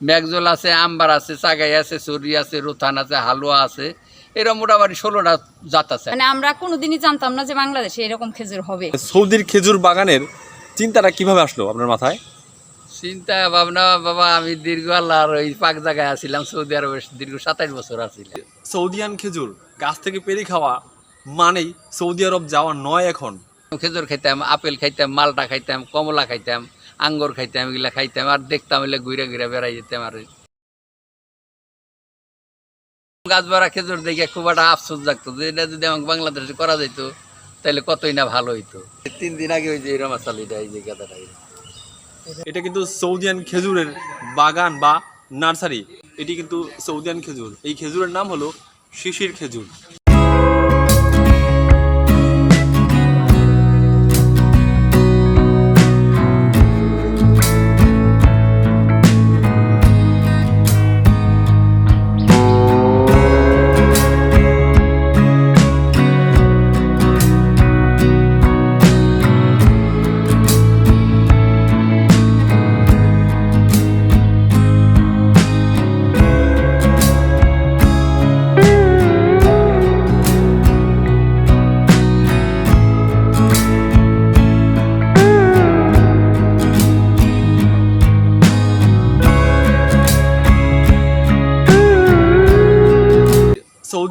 ম্যাকজল আছে আম্বার আছে চাগাই আছে চুরি আছে রুথান আছে হালুয়া আছে। এরকম মোটামুটি ষোলোটা জাত আছে। মানে আমরা কোনোদিনই জানতাম না যে বাংলাদেশে এরকম খেজুর হবে। সৌদির খেজুর বাগানের চিন্তাটা কীভাবে আসলো আপনার মাথায়? চিন্তা ভাবনা বাবা আমি দীর্ঘ আল্লাহর ওই পাক জায়গায় আছিলাম সৌদি আরবে দীর্ঘ সাতাইশ বছর আছিলাম সৌদিয়ান খেজুর গাছ থেকে পেরে খাওয়া মানেই সৌদি আরব যাওয়া নয় এখন। খেজুর খাইতাম আপেল খাইতাম মালটা খাইতাম কমলা খাইতাম। আঙ্গুর খাইতাম, এগুলা খাইতাম, আর দেখতাম এগুলো ঘুরে ঘুরে বেড়াই যেতাম আর। গাছ ভরা খেজুর দেখে খুব একটা আফসোস লাগতো যে এটা যদি আমাকে বাংলাদেশে করা যেত তাহলে কতই না ভালো হইতো। তিন দিন আগে ওই যে রমাচালিটা এই যে গাদাটা। এটা কিন্তু সৌদিয়ান খেজুরের বাগান বা নার্সারি। এটি কিন্তু সৌদিয়ান খেজুর। এই খেজুরের নাম হলো শিশির খেজুর।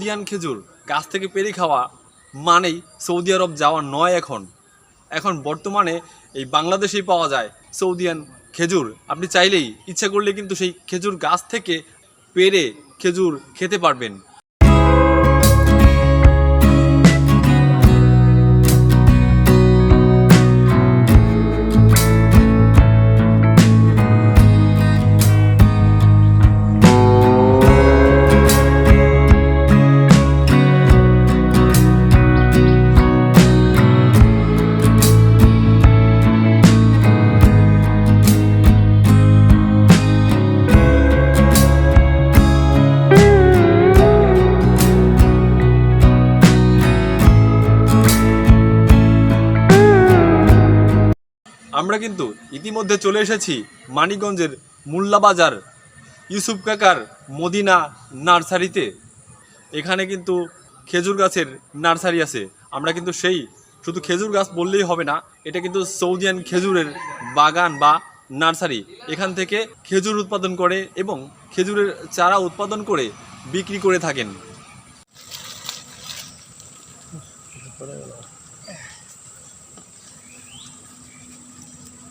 সৌদিয়ান খেজুর গাছ থেকে পেরে খাওয়া মানেই সৌদি আরব যাওয়া নয় এখন। এখন বর্তমানে এই বাংলাদেশেই পাওয়া যায় সৌদিয়ান খেজুর। আপনি চাইলেই ইচ্ছা করলে কিন্তু সেই খেজুর গাছ থেকে পেরে খেজুর খেতে পারবেন। আমরা কিন্তু ইতিমধ্যে চলে এসেছি মানিকগঞ্জের মুল্লাবাজার ইউসুফ কাকার মদিনা নার্সারিতে। এখানে কিন্তু খেজুর গাছের নার্সারি আছে। আমরা কিন্তু সেই শুধু খেজুর গাছ বললেই হবে না, এটা কিন্তু সৌদিয়ান খেজুরের বাগান বা নার্সারি। এখান থেকে খেজুর উৎপাদন করে এবং খেজুরের চারা উৎপাদন করে বিক্রি করে থাকেন।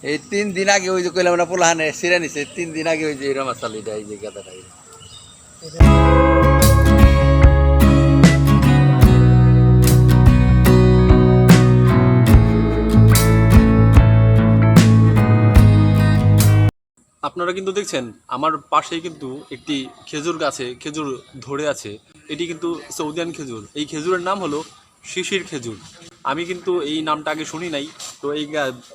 এই তিন দিন আগে ওই যে কইলাম না পোলাহানে সিরা নিছে তিন দিন আগে ওই যে রমাচালিটা এই যে গাদাটা আপনারা কিন্তু দেখছেন, আমার পাশেই কিন্তু একটি খেজুর গাছে, খেজুর ধরে আছে। এটি কিন্তু সৌদিয়ান খেজুর। এই খেজুরের নাম হলো শিশির খেজুর। আমি কিন্তু এই নামটা আগে শুনি নাই। তো এই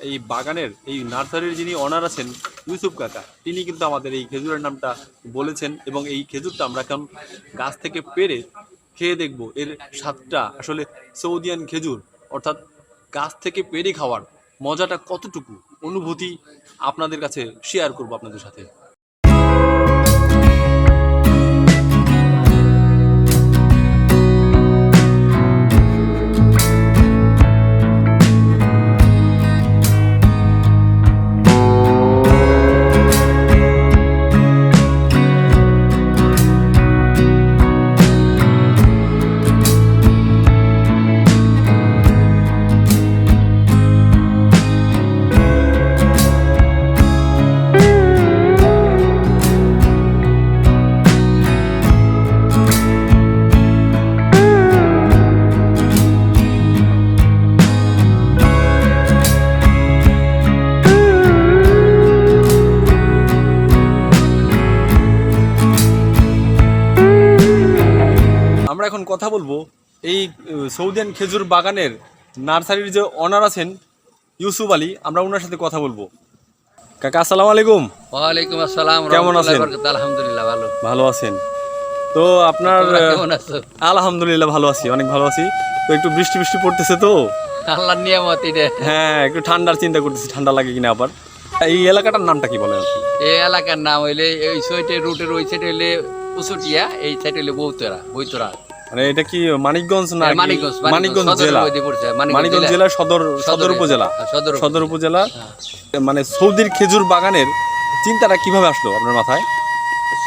এই বাগানের এই নার্সারির যিনি অনার আছেন, ইউসুফ কাকা, তিনি কিন্তু আমাদের এই খেজুরের নামটা বলেছেন এবং এই খেজুরটা আমরা এখন গাছ থেকে পেরে খেয়ে দেখব। এর স্বাদটা আসলে সৌদিয়ান খেজুর, অর্থাৎ গাছ থেকে পেরে খাওয়ার মজাটা কতটুকু? অনুভূতি আপনাদের কাছে শেয়ার করব আপনাদের সাথে। কথা বলব এই সৌদিয়ান খেজুর বাগানের নার্সারির যে অনার আছেন ইউসুফ আলী আমরা ওনার সাথে কথা বলব। কাকা আসসালামু আলাইকুম। ওয়ালাইকুম আসসালাম কেমন আছেন? আলহামদুলিল্লাহ ভালো। ভালো আছেন। তো আপনার আলহামদুলিল্লাহ ভালো আছি অনেক ভালো আছি। তো একটু বৃষ্টি বৃষ্টি পড়তেছে তো? আল্লাহর নিয়ামত এটা হ্যাঁ একটু ঠান্ডার চিন্তা করতেছি ঠান্ডা লাগে কিনা আবার। এই এলাকাটার নামটা কি বলেন এই এলাকার নাম হইলে এই সাইডে রুটের ওই সাইডে হইলে উচুটিয়া এই সাইডে হইলে বৌতরা বৈতরা। মানে এটা কি মানিকগঞ্জ না মানিকগঞ্জ মানিকগঞ্জ জেলা। মানিকগঞ্জ জেলার সদর সদর উপজেলা। হ্যাঁ, সদর উপজেলা। মানে সৌদির খেজুর বাগানের চিন্তাটা কীভাবে আসলো আপনার মাথায়?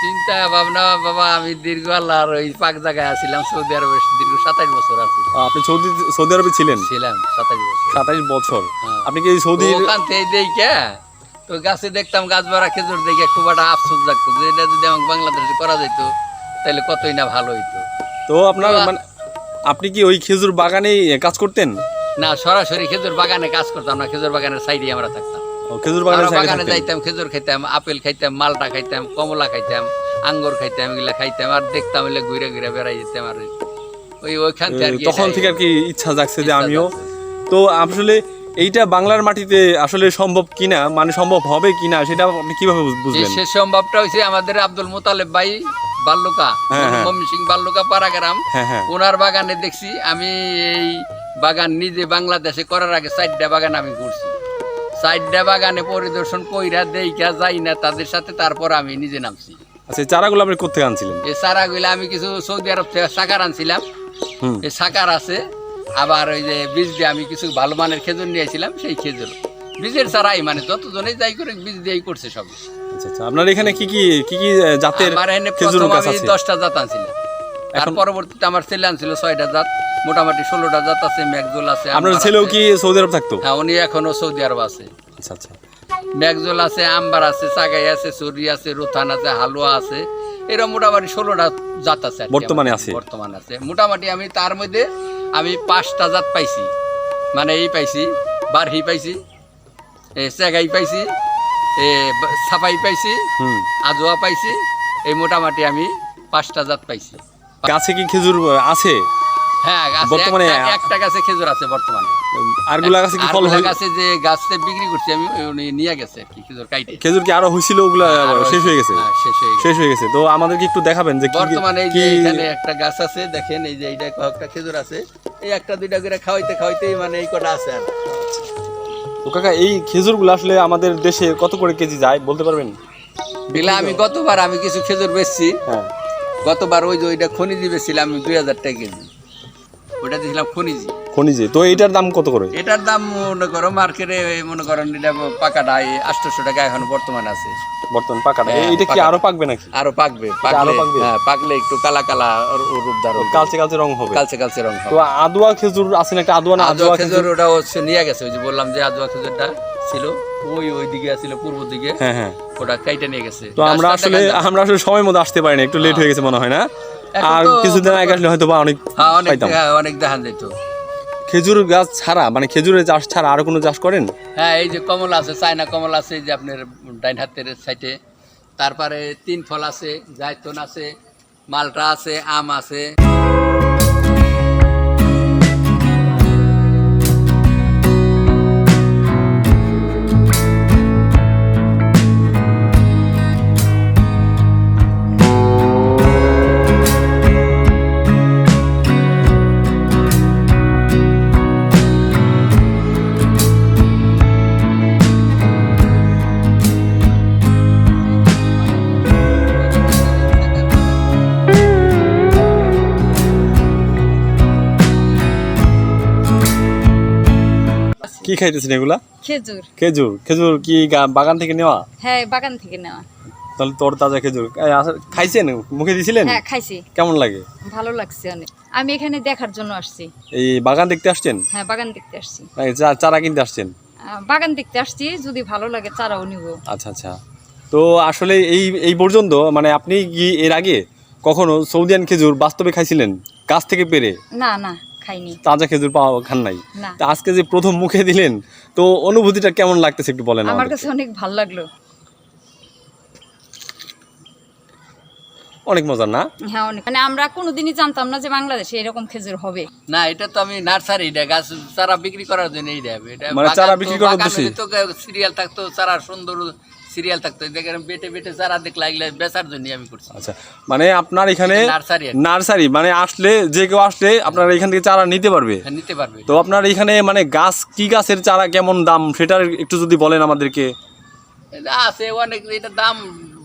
চিন্তা ভাবনা বাবা আমি দীর্ঘ আল্লাহর ওই পাক জায়গায় আছিলাম সৌদি আরবে দীর্ঘ সাতাশ বছর আছি। আপনি সৌদি সৌদি আরবে ছিলেন? ছিলাম সাতাশ বছর। সাতাইশ বছর। হ্যাঁ। আপনি কি তো ওখান থেকে দেখে তো গাছে দেখতাম গাছ ভরা খেজুর দেখে খুব একটা আফসোস লাগতো যে এটা যদি আমাকে বাংলাদেশে করা যেত তাহলে কতই না ভালো হইতো। তো আপনার মানে আপনি কি ওই খেজুর বাগানেই কাজ করতেন? না সরাসরি খেজুর বাগানে কাজ করতাম না খেজুর বাগানের সাইডে আমরা থাকতাম। খেজুর সাইডে বাগানে যাইতাম খেজুর খাইতাম আপেল খাইতাম মালটা খাইতাম কমলা খাইতাম আঙ্গুর খাইতাম এগুলা খাইতাম আর দেখতাম এগুলা ঘুরে ঘুরে বেড়াই যেতাম আর ওই ওইখান থেকে তখন থেকে আর কি ইচ্ছা জাগছে যে আমিও। তো আসলে এইটা বাংলার মাটিতে আসলে সম্ভব কিনা মানে সম্ভব হবে কিনা সেটা আপনি কীভাবে বুঝ- সে সম্ভবটা হয়েছে আমাদের আব্দুল মোতালেব ভাই বাল্লুকা হ্যাঁ, হ্যাঁ। সিং বাল্লুকা পাড়াগ্রাম। হ্যাঁ হ্যাঁ। ওনার বাগানে দেখছি আমি এই বাগান নিজে বাংলাদেশে করার আগে চারটা বাগান আমি ঘুরছি। চারটা বাগানে পরিদর্শন কইরা দেইকা যাই না তাদের সাথে তারপর আমি নিজে নামছি। আচ্ছা এই চারাগুলো আপনি কোথেকে আনছিলেন? এই চারাগুলা আমি কিছু সৌদি আরব থেকে সাকার আনছিলাম। এই সাকার আছে আবার ওই যে বীজ দিয়ে আমি কিছু ভালো মানের খেজুর নিয়েছিলাম সেই খেজুর। বীজের চারাই মানে যতজনেই যাই করে বীজ দিয়েই করছে সব। আচ্ছা আচ্ছা। আপনার এখানে কি কি কি কি জাতের আমার খেজুর প্রথম গাছ আমি আছে? দশটা জাত আনছিলাম। তার এখন- পরবর্তীতে আমার ছেলে আনছিল ছয়টা জাত। মোটামুটি ষোলোটা জাত আছে ম্যাকজোল আছে আপনার ছেলেও আছে। কি সৌদি আরব থাকতো? হ্যাঁ উনি এখনও সৌদি আরব আছে। আচ্ছা আচ্ছা। ম্যাকজোল আছে আম্বার আছে চাগাই আছে চুরি আছে রুথান আছে হালুয়া আছে। এরকম মোটামুটি ষোলোটা জাত আছে আর কি বর্তমানে আমার। আছে? বর্তমানে আছে। মোটামুটি আমি তার মধ্যে আমি পাঁচটা জাত পাইছি। মানে এই পাইছি বারহি পাইছি চেগাই পাইছি এ ছাপাই পাইছি হুম। আজোয়া পাইছি এই মোটামুটি আমি পাঁচটা জাত পাইছি। গাছে কি খেজুর আছে? হ্যাঁ বর্তমানে একটা- গাছে খেজুর আছে বর্তমানে। আরগুলা গাছে কি ফল হয় গাছে যে গাছটা বিক্রি করছি আমি নিয়ে গেছে কি খেজুর কাইটে। খেজুর কি আরও হয়েছিল ওগুলা শেষ হয়ে গেছে। হ্যাঁ, শেষ হয়ে গেছে। শেষ হয়ে গেছে। তো আমাদেরকে একটু দেখাবেন যে বর্তমানে এই যে এখানে একটা গাছ আছে দেখেন এই যে এইটা কয়েকটা খেজুর আছে। এই একটা দুইটা করে খাওয়াইতে খাওয়াইতেই মানে এই কটা আছে আর। তো কাকা এই খেজুরগুলো আসলে আমাদের দেশে কত করে কেজি যায় বলতে পারবেন? বিলা আমি গতবার আমি কিছু খেজুর বেচছি। হ্যাঁ। গতবার ওই যে ওইটা খনিজি বেচছিলাম আমি দুই হাজার টাকা কেজি। ওটা দিয়েছিলাম খনিজি। খনিজে তো এইটার দাম কত করে? এটার দাম মনে করো মার্কেটে মনে করেন এটা পাকাটা আটশোশো টাকা এখন বর্তমানে আছে। বর্তমান পাকাটা। হ্যাঁ, এইটা কি আরও পাকবে নাকি? আরও পাকবে আরও পাকবে? হ্যাঁ পাকলে একটু কালা কালা রূপ ধারণ। কালচে কালচে রং হবে। কালচে কালচে রং তো আদুয়া খেজুর আছে না একটা আদুয়া না আদুয়া খেজুর ওটা হচ্ছে নিয়ে গেছে ওই যে বললাম যে আজোয়া খেজুরটা ছিল ওই ওই দিকে ছিল পূর্ব দিকে। হ্যাঁ হ্যাঁ। ওটা কাইটা নিয়ে গেছে। তো আমরা আসলে আমরা আসলে সময় মতো আসতে পারিনি একটু লেট হয়ে। গেছে মনে হয় না? আর কিছুদিন আগে আসলে হয়তো বা অনেক হ্যাঁ অনেক অনেক দেখা যেত। খেজুর গাছ ছাড়া মানে খেজুরের চাষ ছাড়া আর কোনো চাষ করেন? হ্যাঁ এই যে কমল আছে, চায়না কমল আছে যে আপনার ডাইন হাতের সাইডে। তারপরে তিন ফল আছে, জায়তন আছে, মালটা আছে, আম আছে। খাইতেছেন এগুলা? খেজুর। খেজুর? খেজুর কি বাগান থেকে নেওয়া? হ্যাঁ বাগান থেকে নেওয়া। তাহলে তোর তাজা খেজুর। আসলে খাইছেন? মুখে দিছিলেন? হ্যাঁ খাইছি। কেমন লাগে? ভালো লাগছে অনেক। আমি এখানে দেখার জন্য আসছি। এই বাগান দেখতে আসছেন? হ্যাঁ বাগান দেখতে আসছি। চারা কিনতে আসছেন? বাগান দেখতে আসছি যদি ভালো লাগে চারাও নিব। আচ্ছা আচ্ছা। তো আসলে এই এই পর্যন্ত মানে আপনি কি এর আগে কখনো সৌদিয়ান খেজুর বাস্তবে খাইছিলেন? গাছ থেকে পেরে? না না। খাইনি। তাজা খেজুর পাওয়া খান নাই। না। আজকে যে প্রথম মুখে দিলেন তো অনুভূতিটা কেমন লাগতেছে একটু বলেন আমার কাছে অনেক ভালো লাগল। অনেক মজার না? হ্যাঁ অনেক। মানে আমরা কোনোদিনই জানতাম না যে বাংলাদেশে এরকম খেজুর হবে। না এটা তো আমি নার্সারি এটা গাছ চারা বিক্রি করার জন্য এইটা এটা মানে চারা বিক্রি করার উদ্দেশ্যে? তো সিরিয়াল থাকতো চারা সুন্দর সিরিয়াল থাকতো দেখেন বেটে বেটে চারা দেখলে এগুলা বেচার জন্য আমি করছি। আচ্ছা মানে আপনার এখানে নার্সারি নার্সারি মানে আসলে যে কেউ আসলে আপনার এখান থেকে চারা নিতে পারবে। হ্যাঁ, নিতে পারবে। তো আপনার এখানে মানে গাছ কি গাছের চারা কেমন দাম? সেটার একটু যদি বলেন আমাদেরকে। আছে অনেক এটা দাম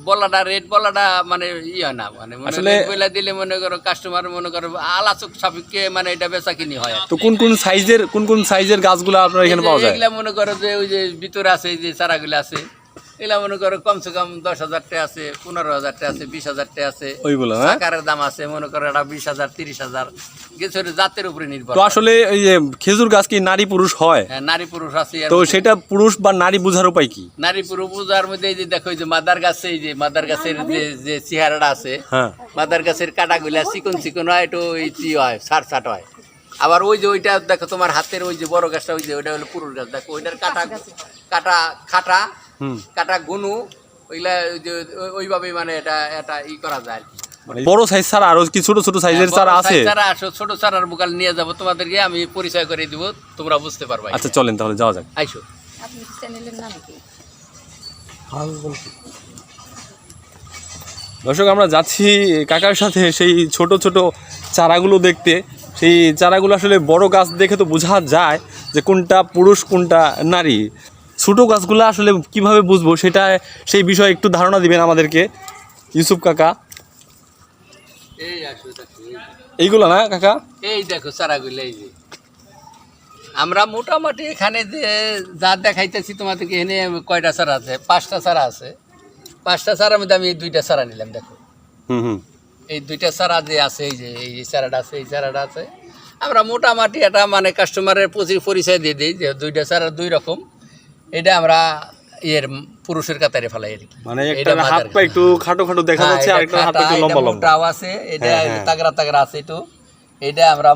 বলাটা রেট বলাটা মানে ইয়ে না মানে আসলে- বলে দিলে মনে করো কাস্টমার মনে করো আলাচক সাপেক্ষে মানে এটা বেচা কিনি হয় তো কোন কোন সাইজের কোন কোন সাইজের গাছগুলো আপনার এখানে পাওয়া যায়? এগুলা মনে করো যে ওই যে ভিতরে আছে এই যে চারাগুলো আছে। এগুলা মনে করো কমসে কম দশ হাজার টাকা আছে পনেরো হাজার টাকা আছে বিশ হাজার টাকা আছে। ওইগুলো, হ্যাঁ? আকারের দাম আছে মনে করো এটা বিশ হাজার তিরিশ হাজার। গেছে জাতের উপরে নির্ভর তো আসলে এই যে খেজুর গাছ কি নারী পুরুষ হয়? হ্যাঁ, নারী পুরুষ আছে। তো সেটা পুরুষ বা নারী বোঝার উপায় কি? নারী পুরুষ মধ্যে এই যে দেখো এই যে মাদার গাছে এই যে মাদার গাছের যে যে চেহারাটা আছে হ্যাঁ। মাদার গাছের কাটাগুলা চিকন চিকন হয় একটু ওই চি হয় সার সাট হয়। আবার ওই যে ওইটা দেখো তোমার হাতের ওই যে বড় গাছটা ওই যে ওইটা হলো পুরুষ গাছ। দেখো ওইটার কাটা কাটা খাটা কাটা গুনু ওইগুলা ওই যে ওই- ওইভাবেই মানে এটা এটা ই করা যায় আর কি। মানে বড় সাইজ ছাড়া আরও কি ছোট ছোট সাইজের বড় চারা আছে চারা আসো ছোট চারার বুকাল নিয়ে যাব তোমাদেরকে আমি পরিচয় করে দিব তোমরা বুঝতে পারবা আচ্ছা চলেন তাহলে যাওয়া যাক। আইসো। আপনি চ্যানেলের নাম কি? দর্শক আমরা যাচ্ছি কাকার সাথে সেই ছোট ছোট চারাগুলো দেখতে। সেই চারাগুলো আসলে বড় গাছ দেখে তো বোঝা যায় যে কোনটা পুরুষ কোনটা নারী। ছোট গাছগুলো আসলে কীভাবে বুঝব সেটা সেই বিষয়ে একটু ধারণা দিবেন আমাদেরকে। ইউসুফ কাকা। এইগুলো না কাকা? এই দেখো চারাগুলো এই যে। আমরা মোটামুটি এখানে যে যা দেখাইতেছি তোমাদেরকে এনে কয়টা চারা আছে? পাঁচটা চারা আছে। পাঁচটা চারার মধ্যে আমি এই দুইটা চারা নিলাম দেখো। হুম হুম। এই দুইটা চারা যে আছে এই যে এই যে চারাটা আছে এই চারাটা আছে। আমরা মোটামুটি এটা মানে কাস্টমারের প্রচুর পরিচয় দিয়ে দিই যে দুইটা চারা দুই রকম। এটা আমরা ইয়ের পুরুষের কাতারে ফেলাই আর কি। মানে এটা একটা হাত পা একটু খাটো খাটো দেখা হ্যাঁ, যাচ্ছে আর একটা হাত একটু লম্বা লম্বা। আছে এটা হ্যাঁ, হ্যাঁ। তাগড়া তাগড়া আছে একটু। এটা আমরা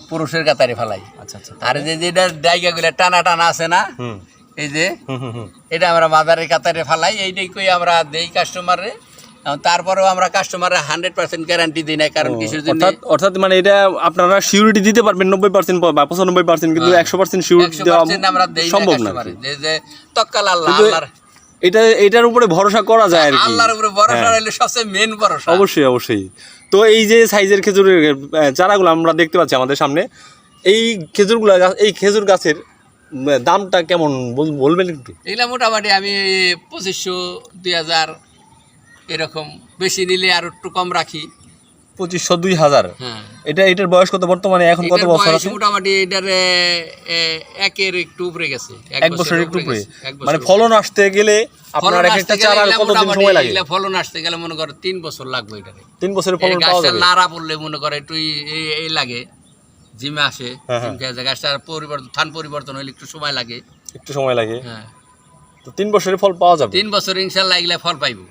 পুরুষের কাতারে ফেলাই। আচ্ছা আচ্ছা আর যে যেটা ডাইগা গুলা টানা টানা আছে না হুম। এই যে এটা আমরা মাদারের কাতারে ফেলাই এইটাই কই আমরা দেই কাস্টমারে তারপরেও আমরা কাস্টমারের হান্ড্রেড পার্সেন্ট গ্যারান্টি দিই না কারণ জন্য অর্থাৎ মানে এটা আপনারা সিউরিটি দিতে পারবেন নব্বই পার্সেন্ট বা পঁচানব্বই পার্সেন্ট কিন্তু হ্যাঁ। একশো পার্সেন্ট সিউরিটি দেওয়া সম্ভব না কাস্টমারে যে যে তক্কাল আল্লাহ আল্লাহর এটা এটার উপরে ভরসা করা যায় আর কি। আল্লাহর উপরে ভরসা হ্যাঁ। সবচেয়ে মেন ভরসা। অবশ্যই অবশ্যই। তো এই যে সাইজের খেজুরের চারাগুলো আমরা দেখতে পাচ্ছি আমাদের সামনে। এই খেজুরগুলো এই খেজুর গাছের দামটা কেমন বলবেন একটু? এগুলা মোটামুটি আমি পঁচিশশো দুই হাজার এরকম বেশি নিলে আর একটু কম রাখি। পঁচিশশো দুই হাজার। হ্যাঁ। এটা এটার বয়স কত বর্তমানে? এখন কত বছর আছে? মোটামুটি এটার একের একটু উপরে গেছে। এক বছরের একটু উপরে মানে ফলন আসতে গেলে আপনার এক একটা এগুলা কতদিন সময় লাগে? ফলন আসতে গেলে মনে করো তিন বছর লাগবে এটারে। তিন বছরের ফলন পাওয়া গাছটা যাবে। লাড়া পড়লে মনে করে একটু এই- লাগে জিমে আসে হ্যাঁ, যায় গাছটার পরিবর্তন থান পরিবর্তন হলে একটু সময় লাগে। একটু সময় লাগে। হ্যাঁ। তো তিন বছরের ফল পাওয়া যাবে? তিন বছর ইনশাল্লাহ এগুলা ফল পাইবো।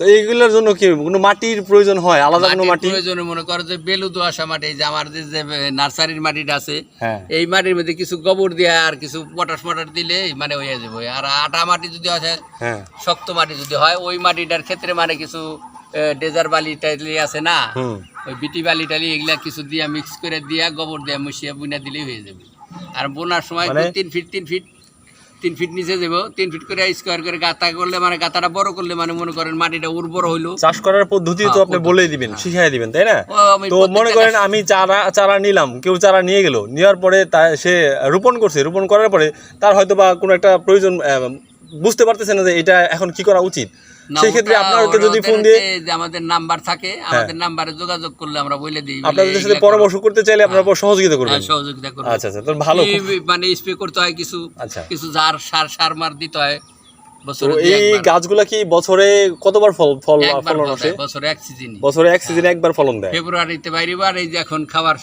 তো এইগুলোর জন্য কি কোনো মাটির প্রয়োজন হয়? আলাদা কোনো মাটি? প্রয়োজনে মনে করো যে বেলু দোয়াশা মাটি যে আমার যে নার্সারির মাটিটা আছে হ্যাঁ। এই মাটির মধ্যে কিছু গোবর দিয়ে আর কিছু পটাশ মটার দিলে মানে হয়ে যাবে। আর আটা মাটি যদি আছে হ্যাঁ। শক্ত মাটি যদি হয় ওই মাটিটার ক্ষেত্রে মানে কিছু ডেজার বালি টালি আছে না? ওই বিটি বালি টালি এগুলা কিছু দিয়া মিক্স করে দিয়া গোবর দিয়া মিশিয়ে বুনা দিলেই হয়ে যাবে। আর বোনার সময় মানে- তিন ফিট তিন ফিট তিন ফিট নিচে যাব তিন ফিট করে স্কোয়ার করে গাতা করলে মানে গাতাটা বড় করলে মানে মনে করেন মাটিটা উর্বর হইল। চাষ করার পদ্ধতি তো হ্যাঁ, আপনি বলেই দিবেন শিখাই দিবেন তাই না? তো মনে করেন আমি চারা চারা নিলাম কেউ চারা নিয়ে গেল নেওয়ার পরে তা সে রোপণ করছে রোপণ করার পরে তার হয়তো বা কোনো একটা প্রয়োজন বুঝতে পারতেছে না যে এটা এখন কি করা উচিত। সেই ক্ষেত্রে আপনাকে যদি ফোন দিয়ে যে- আমাদের নাম্বার থাকে আমাদের নাম্বারে যোগাযোগ করলে আমরা বলে দিই আপনাদের সাথে পরামর্শ করতে চাইলে আপনারা সহযোগিতা করো। করবেন। হ্যাঁ, সহযোগিতা করবেন। আচ্ছা আচ্ছা তো ভালো মানে স্প্রে করতে হয় কিছু? আচ্ছা। কিছু জার সার সার মার দিতে হয়? বছরে এই। গাছগুলা কি বছরে কতবার ফল ফল ফলন আসে? বছরে এক সিজন বছরে এক সিজনে একবার ফলন দেয়। ফেব্রুয়ারিতে বাইরে আর এই যে এখন খাবার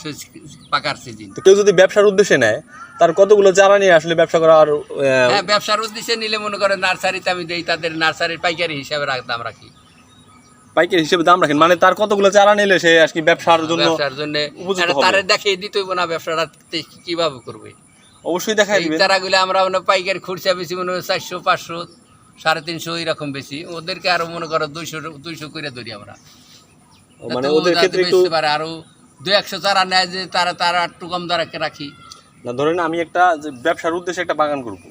পাকার সিজন তো কেউ যদি ব্যবসার উদ্দেশ্যে নেয় তার কতগুলো চারা নিয়ে আসলে ব্যবসা হ্যাঁ ব্যবসার উদ্দেশ্যে নিলে মনে করেন নার্সারিতে আমি দেই তাদের নার্সারির পাইকারি হিসাবে দাম রাখি। পাইকারি হিসেবে দাম রাখেন? মানে তার কতগুলো চারা নিলে সে আজকে ব্যবসার জন্য ব্যবসার জন্য। তারে দেখিয়ে দিতে হইব না ব্যবসাটা কীভাবে করবে? অবশ্যই দেখাই এই দিবেন। চারাগুলো আমরা মানে পাইকারি খুরসা বেশি মনে হয় চারশো পাঁচশো। সাড়ে তিনশো এরকম বেশি। ওদেরকে আরও মনে করো দুইশো দুইশো করে ধরি আমরা। মানে ওদের ক্ষেত্রে একটু পারে। আরও দুই একশো চারা নেয় যে তারা তারা একটু কম দরে রাখি। না ধরেন আমি একটা যে ব্যবসার উদ্দেশ্যে একটা বাগান করব।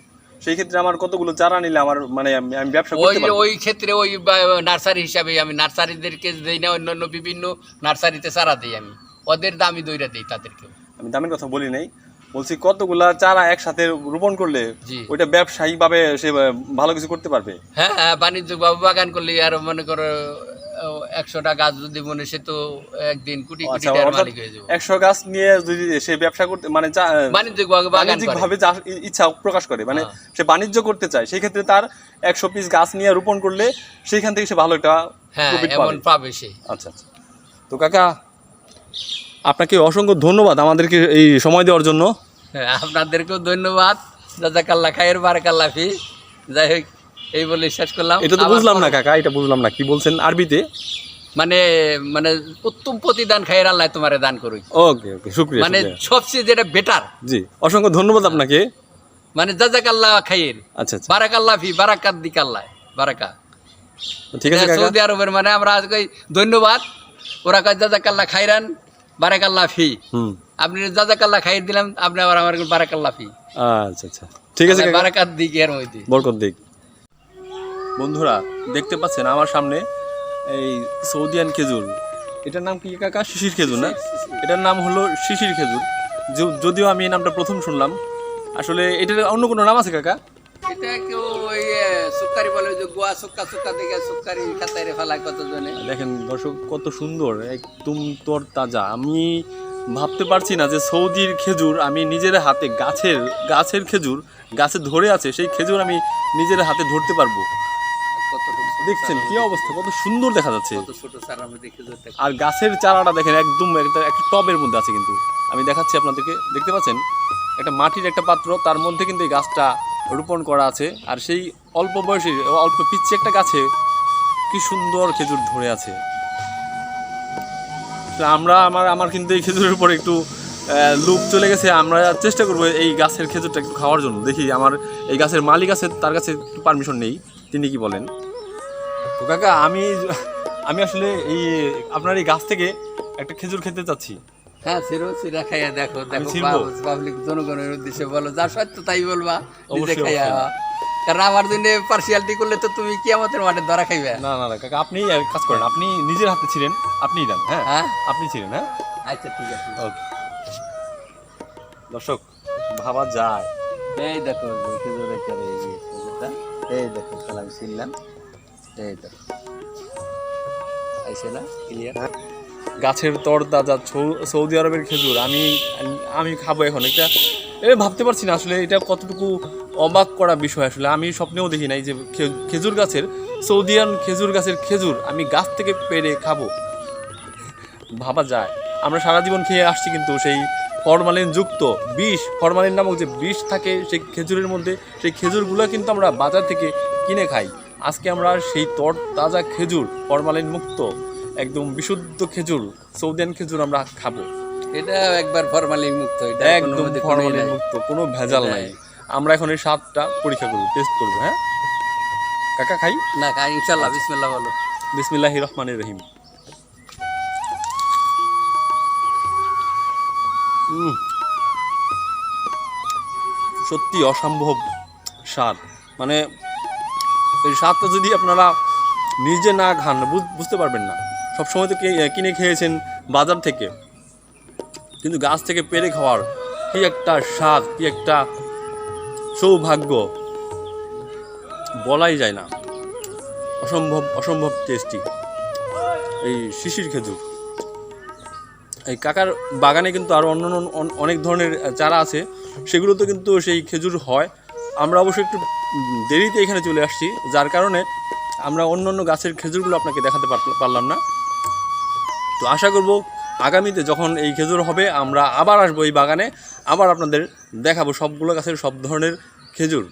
সেই ক্ষেত্রে আমার কতগুলো চারা নিলে আমার মানে আমি ব্যবসা ওই ওই ক্ষেত্রে ওই নার্সারি হিসাবে আমি নার্সারিদেরকে দেই না অন্যান্য বিভিন্ন নার্সারিতে চারা দিই আমি। ওদের দামি দইরা দিই তাদেরকে আমি দামের কথা বলি নাই। বলছি কতগুলা চারা একসাথে রোপণ করলে ওইটা ব্যবসায়িক ভাবে সে ভালো কিছু করতে পারবে? হ্যাঁ হ্যাঁ বাণিজ্যিক বাবু বাগান করলে আর মনে করো একশোটা গাছ যদি মনে সে তো একদিন কোটি কোটি আচ্ছা মালিক হয়ে যাবে। একশো গাছ নিয়ে যদি সে ব্যবসা করতে মানে বাণিজ্যিক বাণিজ্যিক ভাবে ইচ্ছা প্রকাশ করে মানে হ্যাঁ। সে বাণিজ্য করতে চায় সেই ক্ষেত্রে তার একশো পিস গাছ নিয়ে রোপণ করলে সেইখান থেকে সে ভালো একটা হ্যাঁ এমন পাবে। সে। আচ্ছা আচ্ছা। তো কাকা আপনাকে অসংখ্য ধন্যবাদ আমাদেরকে এই সময় দেওয়ার জন্য। আপনাদেরকেও ধন্যবাদ। জাজাকাল্লা খায়ের বারাকাল্লা ফি। যাই হোক এই বলে শেষ করলাম। এটা তো বুঝলাম না কাকা এটা বুঝলাম না। কি বলছেন আরবিতে? মানে মানে উত্তম প্রতিদান খায়ের আল্লাহ তোমারে দান করুক। ওকে ওকে শুক্রিয়া মানে সবচেয়ে যেটা বেটার জি অসংখ্য ধন্যবাদ আপনাকে। মানে জাজাকাল্লা খায়ের আচ্ছা আচ্ছা। বারাকাল্লা ফি বারাকাত দিকাল্লা বারাকা। ঠিক আছে কাকা। সৌদি আরবের মানে আমরা আজকে ধন্যবাদ। ওরা কয় জাজাকাল্লা খাইরান বারাকাল্লা ফি। হুম। আপনি জাজাকাল্লা খাইর দিলাম আপনি আবার আমার বারাকাল্লা ফি। আচ্ছা আচ্ছা। ঠিক আছে বারাকাত দিক এর মধ্যে বরকত দিক। বন্ধুরা দেখতে পাচ্ছেন আমার সামনে এই সৌদিয়ান খেজুর। এটার নাম কি কাকা? শিশির খেজুর না? এটার নাম হলো শিশির খেজুর। যদিও আমি এই নামটা প্রথম শুনলাম। আসলে এটার অন্য কোনো নাম আছে কাকা? দেখেন দর্শক কত সুন্দর একদম তোর তাজা আমি ভাবতে পারছি না যে সৌদির খেজুর আমি নিজের হাতে গাছের গাছের খেজুর গাছে ধরে আছে সেই খেজুর আমি নিজের হাতে ধরতে পারব। দেখছেন কি অবস্থা? কত সুন্দর দেখা যাচ্ছে। আর গাছের চারাটা দেখেন একদম একটা একটা টবের মধ্যে আছে কিন্তু। আমি দেখাচ্ছি আপনাদেরকে দেখতে পাচ্ছেন? একটা মাটির একটা পাত্র তার মধ্যে কিন্তু এই গাছটা রোপণ করা আছে। আর সেই অল্প বয়সী অল্প পিচ্ছি একটা গাছে কি সুন্দর খেজুর ধরে আছে। তো আমরা আমার আমার কিন্তু এই খেজুরের উপর একটু লোভ চলে গেছে। আমরা চেষ্টা করব এই গাছের খেজুরটা একটু খাওয়ার জন্য। দেখি আমার এই গাছের মালিক আছে তার কাছে একটু পারমিশন নেই। তিনি কি বলেন? তো কাকা আমি আমি আসলে এই আপনার এই গাছ থেকে একটা খেজুর খেতে চাচ্ছি। হ্যাঁ খাইয়া দেখো। দেখো পাবলিক জনগণের উদ্দেশ্যে বলো। যা সত্য তাই বলবা নিজে খাইয়া কারণ আমার জন্য পার্সিয়ালিটি করলে তো তুমি কি আমাদের মাঠে ধরা খাইবে। না না না কাকা আপনি কাজ করেন আপনি নিজের হাতে ছিলেন আপনিই দেন হ্যাঁ? হ্যাঁ? আপনি ছিলেন হ্যাঁ? আচ্ছা ঠিক আছে। ওকে। দর্শক ভাবা যায়। এই দেখো একেবারে এই যে এই দেখো তাহলে আমি ছিললাম এই দেখো। আইসে না? ক্লিয়ার গাছের তরতাজা ছৌ- সৌদি আরবের খেজুর আমি আমি খাব এখন। এটা এ ভাবতে পারছি না আসলে এটা কতটুকু অবাক করা বিষয় আসলে। আমি স্বপ্নেও দেখি নাই যে খেজুর গাছের সৌদিয়ান খেজুর গাছের খেজুর আমি গাছ থেকে পেরে খাব। ভাবা যায়। আমরা সারা জীবন খেয়ে আসছি কিন্তু সেই ফরমালিন যুক্ত বিষ ফরমালিন নামক যে বিষ থাকে সেই খেজুরের মধ্যে সেই খেজুরগুলো কিন্তু আমরা বাজার থেকে কিনে খাই। আজকে আমরা সেই তর তাজা খেজুর ফরমালিন মুক্ত একদম বিশুদ্ধ খেজুর সৌদিয়ান খেজুর আমরা খাব। এটা একবার ফরমালিন মুক্ত এটা একদম ফরমালিন মুক্ত কোনো ভেজাল নাই। আমরা এখন এই স্বাদটা পরীক্ষা করব টেস্ট করব হ্যাঁ? কাকা খাই? না খাই ইনশাল্লাহ বিসমিল্লাহ বলো। বিসমিল্লাহ রহমানির রহিম। সত্যি অসম্ভব স্বাদ। মানে এই স্বাদটা যদি আপনারা নিজে না খান বুঝ- বুঝতে পারবেন না। সবসময় তো কিনে খেয়েছেন বাজার থেকে। কিন্তু গাছ থেকে পেরে খাওয়ার কি একটা স্বাদ কি একটা সৌভাগ্য। বলাই যায় না। অসম্ভব অসম্ভব টেস্টি এই শিশির খেজুর। এই কাকার বাগানে কিন্তু আরও অন্য অনেক ধরনের চারা আছে। সেগুলোতে কিন্তু সেই খেজুর হয়। আমরা অবশ্য একটু দেরিতে এখানে চলে আসছি। যার কারণে আমরা অন্য অন্য গাছের খেজুরগুলো আপনাকে দেখাতে পারলাম না। তো আশা করব আগামীতে যখন এই খেজুর হবে, আমরা আবার আসব এই বাগানে। আবার আপনাদের দেখাবো সবগুলো গাছের সব ধরনের খেজুর।